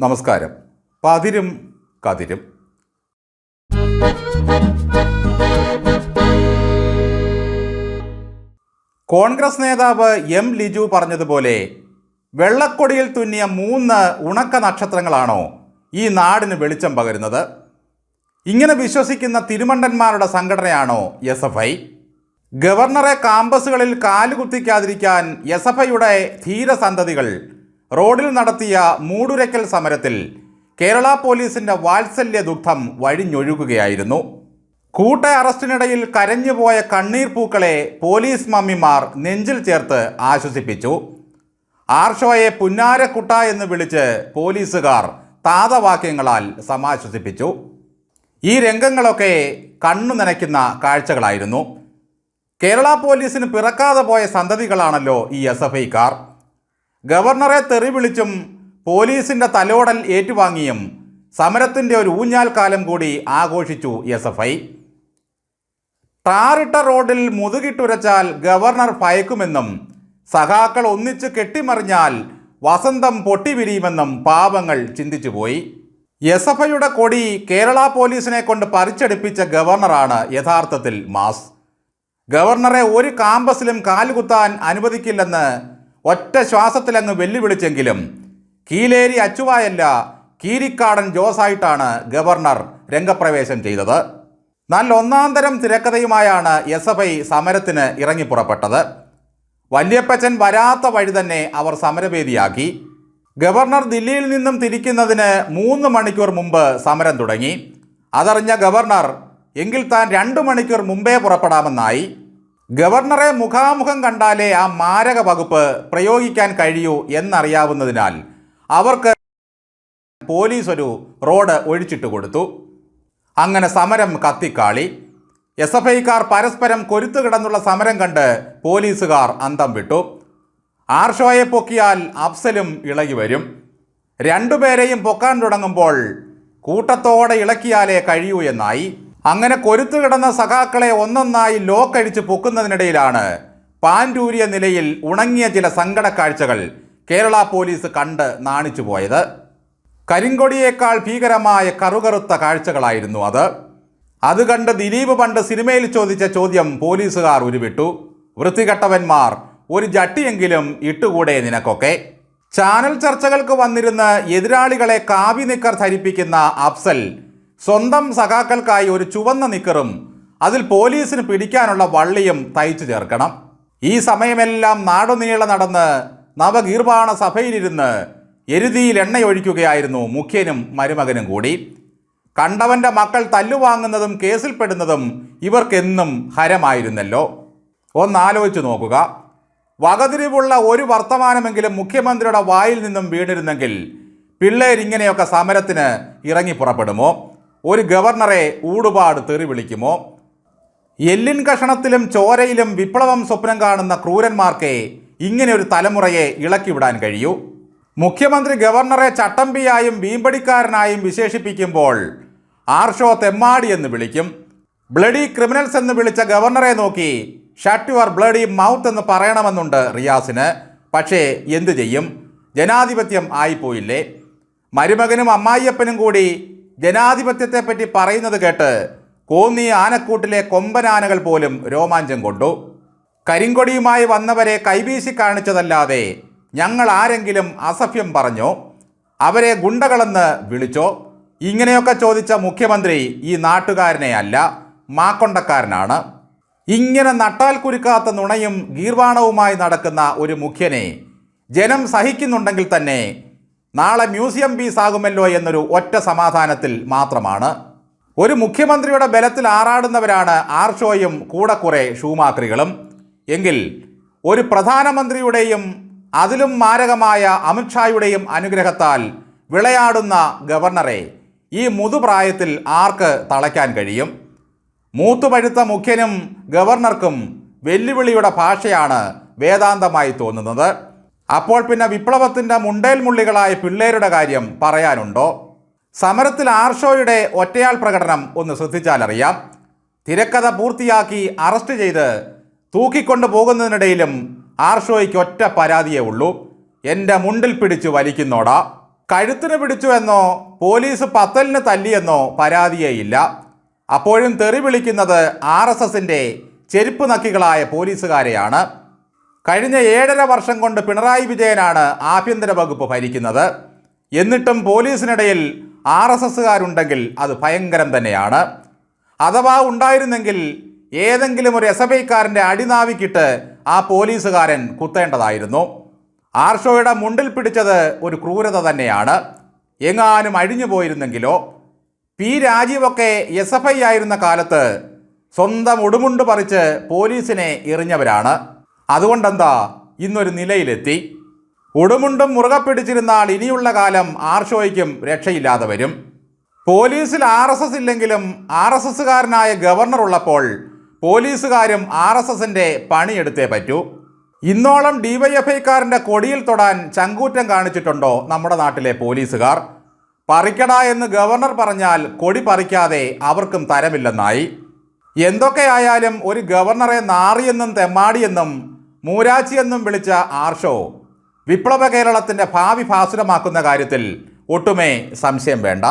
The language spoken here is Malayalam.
നമസ്കാരം. പതിരും കതിരും. കോൺഗ്രസ് നേതാവ് എം ലിജു പറഞ്ഞതുപോലെ വെള്ളക്കൊടിയിൽ തുന്നിയ മൂന്ന് ഉണക്ക നക്ഷത്രങ്ങളാണോ ഈ നാടിന് വെളിച്ചം പകരുന്നത്? ഇങ്ങനെ വിശ്വസിക്കുന്ന തിരുമണ്ടന്മാരുടെ സംഘടനയാണോ എസ് എഫ് ഐ? ഗവർണറെ കാമ്പസുകളിൽ കാലുകുത്തിക്കാതിരിക്കാൻ എസ് എഫ് ഐയുടെ ധീരസന്തതികൾ റോഡിൽ നടത്തിയ മൂടുരയ്ക്കൽ സമരത്തിൽ കേരള പോലീസിന്റെ വാത്സല്യ ദുഃഖം വഴിഞ്ഞൊഴുകുകയായിരുന്നു. കൂട്ട അറസ്റ്റിനിടയിൽ കരഞ്ഞുപോയ കണ്ണീർ പൂക്കളെ പോലീസ് മമ്മിമാർ നെഞ്ചിൽ ചേർത്ത് ആശ്വസിപ്പിച്ചു. ആർഷോയെ പുന്നാരക്കുട്ട എന്ന് വിളിച്ച് പോലീസുകാർ താതവാക്യങ്ങളാൽ സമാശ്വസിപ്പിച്ചു. ഈ രംഗങ്ങളൊക്കെ കണ്ണു നനയ്ക്കുന്ന കാഴ്ചകളായിരുന്നു. കേരള പോലീസിന് പിറക്കാതെ പോയ സന്തതികളാണല്ലോ ഈ എസ് എഫ് ഐക്കാർ ഗവർണറെ തെറി വിളിച്ചും പോലീസിന്റെ തലോടൽ ഏറ്റുവാങ്ങിയും സമരത്തിന്റെ ഒരു ഊഞ്ഞാൽ കാലം കൂടി ആഘോഷിച്ചു എസ് എഫ് ഐ. ടാറിട്ട റോഡിൽ മുതുകിട്ടുരച്ചാൽ ഗവർണർ ഭയക്കുമെന്നും സഖാക്കൾ ഒന്നിച്ച് കെട്ടിമറിഞ്ഞാൽ വസന്തം പൊട്ടിവിരിയുമെന്നും പാപങ്ങൾ ചിന്തിച്ചുപോയി എസ് എഫ് ഐയുടെ കൊടി കേരള പോലീസിനെ കൊണ്ട് പറിച്ചെടുപ്പിച്ച ഗവർണറാണ് യഥാർത്ഥത്തിൽ മാസ്. ഗവർണറെ ഒരു കാമ്പസിലും കാലുകുത്താൻ അനുവദിക്കില്ലെന്ന് ഒറ്റ ശ്വാസത്തിൽ ശ്വാസത്തിലങ്ങ് വെല്ലുവിളിച്ചെങ്കിലും കീലേരി അച്ചുവായല്ല കീരിക്കാടൻ ജോസായിട്ടാണ് ഗവർണർ രംഗപ്രവേശം ചെയ്തത്. നല്ല ഒന്നാം തരം തിരക്കഥയുമായാണ് എസ് എഫ് ഐ സമരത്തിന് ഇറങ്ങിപ്പുറപ്പെട്ടത്. വല്യപ്പച്ചൻ വരാത്ത വഴി തന്നെ അവർ സമരവേദിയാക്കി. ഗവർണർ ദില്ലിയിൽ നിന്നും തിരിക്കുന്നതിന് മൂന്ന് മണിക്കൂർ മുമ്പ് സമരം തുടങ്ങി. അതറിഞ്ഞ ഗവർണർ എങ്കിൽ താൻ രണ്ടു മണിക്കൂർ മുമ്പേ പുറപ്പെടാമെന്നായി. ഗവർണറെ മുഖാമുഖം കണ്ടാലേ ആ മാരക വകുപ്പ് പ്രയോഗിക്കാൻ കഴിയൂ എന്നറിയാവുന്നതിനാൽ അവർക്ക് പോലീസ് ഒരു റോഡ് ഒഴിച്ചിട്ട് കൊടുത്തു. അങ്ങനെ സമരം കത്തിക്കാളി. എസ് എഫ് ഐക്കാർ പരസ്പരം കൊരുത്തു കിടന്നുള്ള സമരം കണ്ട് പോലീസുകാർ അന്തം വിട്ടു. ആർഷോയെ പൊക്കിയാൽ അഫ്സലും ഇളകി വരും. രണ്ടുപേരെയും പൊക്കാൻ തുടങ്ങുമ്പോൾ കൂട്ടത്തോടെ ഇളക്കിയാലേ കഴിയൂ എന്നായി. അങ്ങനെ കൊരുത്തു കിടന്ന സഖാക്കളെ ഒന്നൊന്നായി ലോക്കഴിച്ച് പൊക്കുന്നതിനിടയിലാണ് പാൻഡൂരിയ നിലയിൽ ഉണങ്ങിയ ചില സങ്കട കാഴ്ചകൾ കേരള പോലീസ് കണ്ട് നാണിച്ചു പോയത്. കരിങ്കൊടിയേക്കാൾ ഭീകരമായ കറുകറുത്ത കാഴ്ചകളായിരുന്നു അത്. അത് കണ്ട് ദിലീപ് പണ്ട് സിനിമയിൽ ചോദിച്ച ചോദ്യം പോലീസുകാർ ഉരുവിട്ടു. വൃത്തികെട്ടവന്മാർ ഒരു ജട്ടിയെങ്കിലും ഇട്ടുകൂടെ നിനക്കൊക്കെ? ചാനൽ ചർച്ചകൾക്ക് വന്നിരുന്ന് എതിരാളികളെ കാവി നിക്കർ ധരിപ്പിക്കുന്ന അഫ്സൽ സ്വന്തം സഖാക്കൾക്കായി ഒരു ചുവന്ന നിക്കറും അതിൽ പോലീസിന് പിടിക്കാനുള്ള വള്ളിയും തയ്ച്ചു ചേർക്കണം. ഈ സമയമെല്ലാം നാടുനീളെ നടന്ന് നവഗീർവാണ സഭയിലിരുന്ന് എരുതിയിൽ എണ്ണയൊഴിക്കുകയായിരുന്നു മുഖ്യനും മരുമകനും കൂടി. കണ്ടവന്റെ മക്കൾ തല്ലുവാങ്ങുന്നതും കേസിൽപ്പെടുന്നതും ഇവർക്കെന്നും ഹരമായിരുന്നല്ലോ. ഒന്നാലോചിച്ചു നോക്കുക. വകതിരിവുള്ള ഒരു വർത്തമാനമെങ്കിലും മുഖ്യമന്ത്രിയുടെ വായിൽ നിന്നും വീണിരുന്നെങ്കിൽ പിള്ളേരിങ്ങനെയൊക്കെ സമരത്തിന് ഇറങ്ങി പുറപ്പെടുമോ? ഒരു ഗവർണറെ ഊടുപാട് തെറി വിളിക്കുമോ? എല്ലിൻ കഷണത്തിലും ചോരയിലും വിപ്ലവം സ്വപ്നം കാണുന്ന ക്രൂരന്മാർക്കേ ഇങ്ങനെ ഒരു തലമുറയെ ഇളക്കിവിടാൻ കഴിയൂ. മുഖ്യമന്ത്രി ഗവർണറെ ചട്ടമ്പിയായും വീമ്പടിക്കാരനായും വിശേഷിപ്പിക്കുമ്പോൾ ആർഷോ തെമ്മാടി എന്ന് വിളിക്കും. ബ്ലഡി ക്രിമിനൽസ് എന്ന് വിളിച്ച ഗവർണറെ നോക്കി ഷട്ട് യുവർ ബ്ലഡി മൗത്ത് എന്ന് പറയണമെന്നുണ്ട് റിയാസിന്. പക്ഷേ എന്തു ചെയ്യും? ജനാധിപത്യം ആയിപ്പോയില്ലേ? മരുമകനും അമ്മായിയപ്പനും കൂടി ജനാധിപത്യത്തെപ്പറ്റി പറയുന്നത് കേട്ട് കോന്നി ആനക്കൂട്ടിലെ കൊമ്പനാനകൾ പോലും രോമാഞ്ചം കൊണ്ടു. കരിങ്കൊടിയുമായി വന്നവരെ കൈവീശി കാണിച്ചതല്ലാതെ ഞങ്ങൾ ആരെങ്കിലും അസഭ്യം പറഞ്ഞോ? അവരെ ഗുണ്ടകളെന്ന് വിളിച്ചോ? ഇങ്ങനെയൊക്കെ ചോദിച്ച മുഖ്യമന്ത്രി ഈ നാട്ടുകാരനെ അല്ല മാക്കൊണ്ടക്കാരനാണ്. ഇങ്ങനെ നട്ടാൽ കുരുക്കാത്ത നുണയും ഗീർവാണവുമായി നടക്കുന്ന ഒരു മുഖ്യനെ ജനം സഹിക്കുന്നുണ്ടെങ്കിൽ തന്നെ നാളെ മ്യൂസിയം പീസ് ആകുമല്ലോ എന്നൊരു ഒറ്റ സമാധാനത്തിൽ മാത്രമാണ്. ഒരു മുഖ്യമന്ത്രിയുടെ ബലത്തിൽ ആറാടുന്നവരാണ് ആർഷോയും കൂടെ കുറെ ഷൂമാക്രികളും. എങ്കിൽ ഒരു പ്രധാനമന്ത്രിയുടെയും അതിലും മാരകമായ അമിത്ഷായുടെയും അനുഗ്രഹത്താൽ വിളയാടുന്ന ഗവർണറെ ഈ മുതുപ്രായത്തിൽ ആർക്ക് തളയ്ക്കാൻ കഴിയും? മൂത്തുപഴുത്ത മുഖ്യനും ഗവർണർക്കും വെല്ലുവിളിയുടെ ഭാഷയാണ് വേദാന്തമായി തോന്നുന്നത്. അപ്പോൾ പിന്നെ വിപ്ലവത്തിന്റെ മുണ്ടേൽ മുള്ളികളായ പിള്ളേരുടെ കാര്യം പറയാനുണ്ടോ? സമരത്തിൽ ആർഷോയുടെ ഒറ്റയാൾ പ്രകടനം ഒന്ന് ശ്രദ്ധിച്ചാലറിയാം. തിരക്കഥ പൂർത്തിയാക്കി അറസ്റ്റ് ചെയ്ത് തൂക്കിക്കൊണ്ടു പോകുന്നതിനിടയിലും ആർഷോയ്ക്ക് ഒറ്റ പരാതിയേ ഉള്ളൂ. എന്റെ മുണ്ടിൽ പിടിച്ചു വലിക്കുന്നോടാ. കഴുത്തിന് പിടിച്ചു എന്നോ പോലീസ് പത്തലിന് തല്ലിയെന്നോ പരാതിയേയില്ല. അപ്പോഴും തെറി വിളിക്കുന്നത് ആർ എസ് എസിന്റെ ചെരുപ്പ് നക്കികളായ പോലീസുകാരെയാണ്. കഴിഞ്ഞ ഏഴര വർഷം കൊണ്ട് പിണറായി വിജയനാണ് ആഭ്യന്തര വകുപ്പ് ഭരിക്കുന്നത്. എന്നിട്ടും പോലീസിനിടയിൽ ആർ എസ് എസ്സുകാരുണ്ടെങ്കിൽ അത് ഭയങ്കരം തന്നെയാണ്. അഥവാ ഉണ്ടായിരുന്നെങ്കിൽ ഏതെങ്കിലും ഒരു എസ് എഫ് ഐക്കാരന്റെ അടിനാവിക്കിട്ട് ആ പോലീസുകാരൻ കുത്തേണ്ടതായിരുന്നു. ആർഷോയുടെ മുണ്ടിൽ പിടിച്ചത് ഒരു ക്രൂരത തന്നെയാണ്. എങ്ങാനും അഴിഞ്ഞു പോയിരുന്നെങ്കിലോ? പി രാജീവൊക്കെ എസ് എഫ് ഐ ആയിരുന്ന കാലത്ത് സ്വന്തം ഉടുമുണ്ട് പറിച്ച് പോലീസിനെ എറിഞ്ഞവരാണ്. അതുകൊണ്ടെന്താ? ഇന്നൊരു നിലയിലെത്തി. ഉടുമുണ്ടും മുറുകെ പിടിച്ചിരുന്നാൽ ഇനിയുള്ള കാലം ആർഷോയ്ക്കും രക്ഷയില്ലാതെ വരും. പോലീസിൽ ആർ എസ് എസ് ഇല്ലെങ്കിലും ആർ എസ് എസ്സുകാരനായ ഗവർണർ ഉള്ളപ്പോൾ പോലീസുകാരും ആർ എസ് എസിന്റെ പണിയെടുത്തേ പറ്റൂ. ഇന്നോളം ഡിവൈഎഫ്ഐക്കാരന്റെ കൊടിയിൽ തൊടാൻ ചങ്കൂറ്റം കാണിച്ചിട്ടുണ്ടോ നമ്മുടെ നാട്ടിലെ പോലീസുകാർ? പറിക്കട എന്ന് ഗവർണർ പറഞ്ഞാൽ കൊടി പറിക്കാതെ അവർക്കും തരമില്ലെന്നായി. എന്തൊക്കെയായാലും ഒരു ഗവർണറെ നാറിയെന്നും തെമ്മാടിയെന്നും മൂരാച്ചിയെന്നും വിളിച്ച ആർഷോ വിപ്ലവ കേരളത്തിന്റെ ഭാവി ഭാസുരമാക്കുന്ന കാര്യത്തിൽ ഒട്ടുമേ സംശയം വേണ്ട.